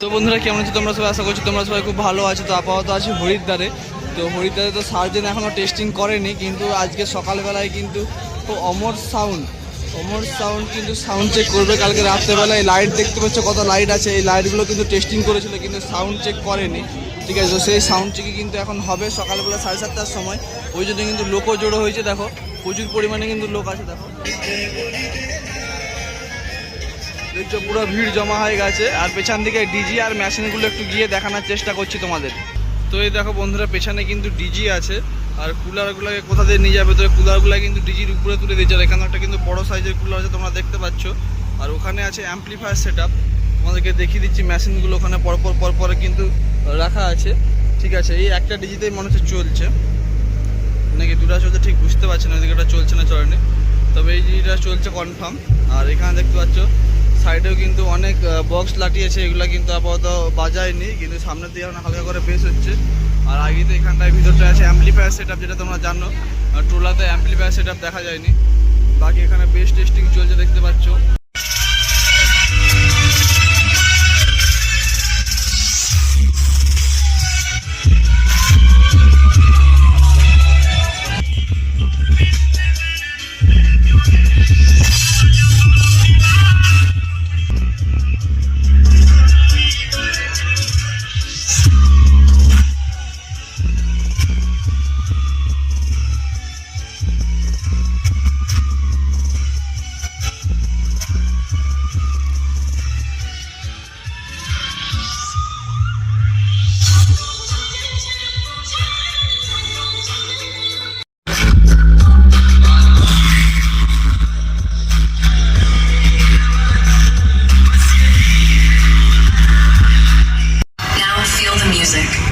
তো বন্ধুরা, কেমন আছো তোমরা সবাই? আশা করছি তোমরা সবাই খুব ভালো আছো। তো আপাতত আছি হরিদ্বারে। তো হরিদ্বারে তো সার্জেন এখনও টেস্টিং করেনি, কিন্তু আজকে সকালবেলায় কিন্তু অমর সাউন্ড অমর সাউন্ড কিন্তু সাউন্ড চেক করবে কালকে রাত্রেবেলায়। লাইট দেখতে পাচ্ছ কত লাইট আছে। এই লাইটগুলো কিন্তু টেস্টিং করেছিল, কিন্তু সাউন্ড চেক করেনি। ঠিক আছে, তো সেই সাউন্ড চেকই কিন্তু এখন হবে সকালবেলা সাড়ে সাতটার সময়। ওই জন্য কিন্তু লোকও জড়ো হয়েছে, দেখো। প্রচুর পরিমাণে কিন্তু লোক আছে, দেখো। দেখছ পুরো ভিড় জমা হয়ে গেছে, আর পেছন দিকে ডিজি আর মেশিনগুলো একটু গিয়ে দেখানোর চেষ্টা করছি তোমাদের। তো এই দেখো বন্ধুরা, পেছনে কিন্তু ডিজি আছে, আর কুলারগুলোকে কোথা দিয়ে নিয়ে যাবে? তো কুলারগুলো কিন্তু ডিজির উপরে তুলে দিয়েছে, আর এখানে একটা কিন্তু বড় সাইজের কুলার আছে, তোমরা দেখতে পাচ্ছ। আর ওখানে আছে অ্যাম্পলিফায়ার সেট আপ তোমাদেরকে দেখিয়ে দিচ্ছি মেশিনগুলো ওখানে পরপর পরপরে কিন্তু রাখা আছে। ঠিক আছে, এই একটা ডিজিতেই মনে হচ্ছে চলছে। নাকি দুটা চলছে ঠিক বুঝতে পারছি না ওটা চলছে না চলেনি। তবে এই ডিজিটা চলছে কনফার্ম আর এখানে দেখতে পাচ্ছ সাইডেও কিন্তু অনেক বক্স লাটিয়েছে এগুলো কিন্তু আপাতত বাজায়নি, কিন্তু সামনের দিকে হালকা করে বেশ হচ্ছে। আর আগে তো এখানটায় ভিতরটা আছে অ্যাম্পলিফায়ার সেট আপ যেটা তোমরা জানো। টোলাতে অ্যাম্পলিফায়ার সেট দেখা যায়নি। বাকি এখানে বেশ টেস্টিং চলছে, দেখতে পাচ্ছ। music.